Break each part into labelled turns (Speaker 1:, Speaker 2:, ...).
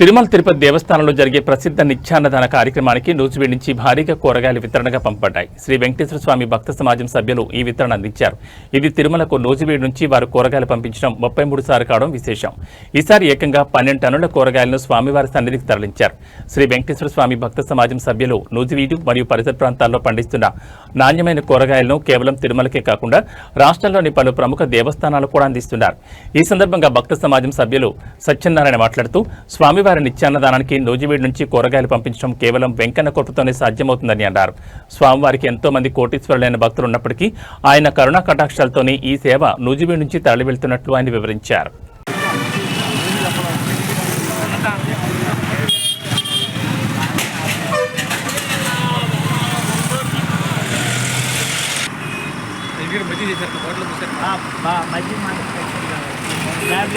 Speaker 1: తిరుమల తిరుపతి దేవస్థానంలో జరిగే ప్రసిద్ధ నిత్యాన్నదాన కార్యక్రమానికి నూజివీడి నుంచి భారీగా కూరగాయలు వితరణగా పంపబడ్డాయి. శ్రీ వెంకటేశ్వర స్వామి భక్త సమాజం సభ్యులు ఈ వితరణ అందించారు. ఇది తిరుమలకు నూజివీడి నుంచి వారు కూరగాయలు పంపించడం ముప్పై మూడు సార్లు కావడం విశేషం. ఈసారి ఏకంగా పన్నెండు టన్నుల కూరగాయలను స్వామివారి సన్నిధికి తరలించారు. శ్రీ వెంకటేశ్వర స్వామి భక్త సమాజం సభ్యులు నూజివీడు మరియు పరిసర ప్రాంతాల్లో పండిస్తున్న నాణ్యమైన కూరగాయలను కేవలం తిరుమలకే కాకుండా రాష్ట్రంలోని పలు ప్రముఖ దేవస్థానాలు కూడా అందిస్తున్నారు. ఈ సందర్భంగా భక్త సమాజం సభ్యులు సత్యనారాయణ మాట్లాడుతూ స్వామివారి నిత్యాన్నదానానికి నూజివీడు నుంచి కూరగాయలు పంపించడం కేవలం వెంకన్న కొట్టుతోనే సాధ్యమవుతుందని అన్నారు స్వామివారికి ఎంతో మంది కోటీశ్వరులైన భక్తులు ఉన్నప్పటికీ ఆయన కరుణా కటాక్షాలతోనే ఈ సేవ నూజివీడు నుంచి తరలి వెళ్తున్నట్లు ఆయన వివరించారు
Speaker 2: మధ్య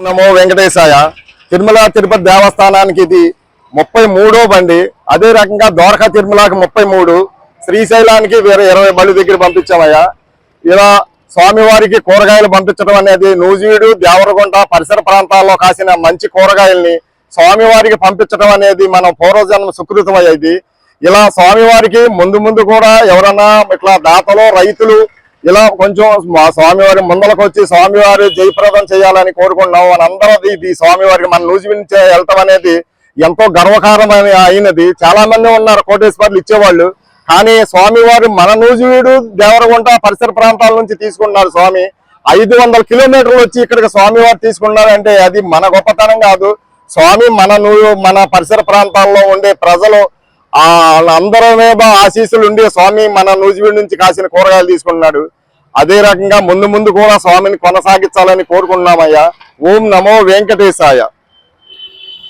Speaker 3: నమో వెంకటేశాయ. తిరుమల తిరుపతి దేవస్థానానికి ఇది ముప్పై మూడో బండి అదే రకంగా ద్వారకా తిరుమలకి ముప్పై మూడు శ్రీశైలానికి వేరే ఇరవై బండి దగ్గర పంపించామయ్యా. ఇలా స్వామివారికి కూరగాయలు పంపించడం అనేది నూజివీడు దేవరగుంట పరిసర ప్రాంతాల్లో కాసిన మంచి కూరగాయల్ని స్వామివారికి పంపించడం అనేది మనం పూర్వజన్మ సుకృతమయ్య ఇలా స్వామివారికి ముందు ముందు కూడా ఎవరన్నా ఇట్లా దాతలు రైతులు ఇలా కొంచెం మా స్వామివారి ముందలకు వచ్చి స్వామివారి జయప్రదం చేయాలని కోరుకుంటున్నాం మనందరూ ఇది స్వామివారికి మన నూజివీడు నుంచి వెళ్తాం అనేది ఎంతో గర్వకారమైన అయినది. చాలా మంది ఉన్నారు కోటేశ్వర్లు ఇచ్చేవాళ్ళు. కానీ స్వామివారు మన నూజివీడు దేవరగుంట పరిసర ప్రాంతాల నుంచి తీసుకున్నారు స్వామి. ఐదు వందల కిలోమీటర్లు వచ్చి ఇక్కడికి స్వామివారు తీసుకున్నారు అంటే అది మన గొప్పతనం కాదు. స్వామి మన మన పరిసర ప్రాంతాల్లో ఉండే ప్రజలు ఆ అందరి మీద ఆశీస్సులు ఉండి స్వామి మన నూజివీడు నుంచి కాసిన కూరగాయలు తీసుకున్నాడు అదే రకంగా ముందు ముందు కూడా స్వామిని కొనసాగించాలని కోరుకున్నామయ్యా ఓం నమో వెంకటేశాయ.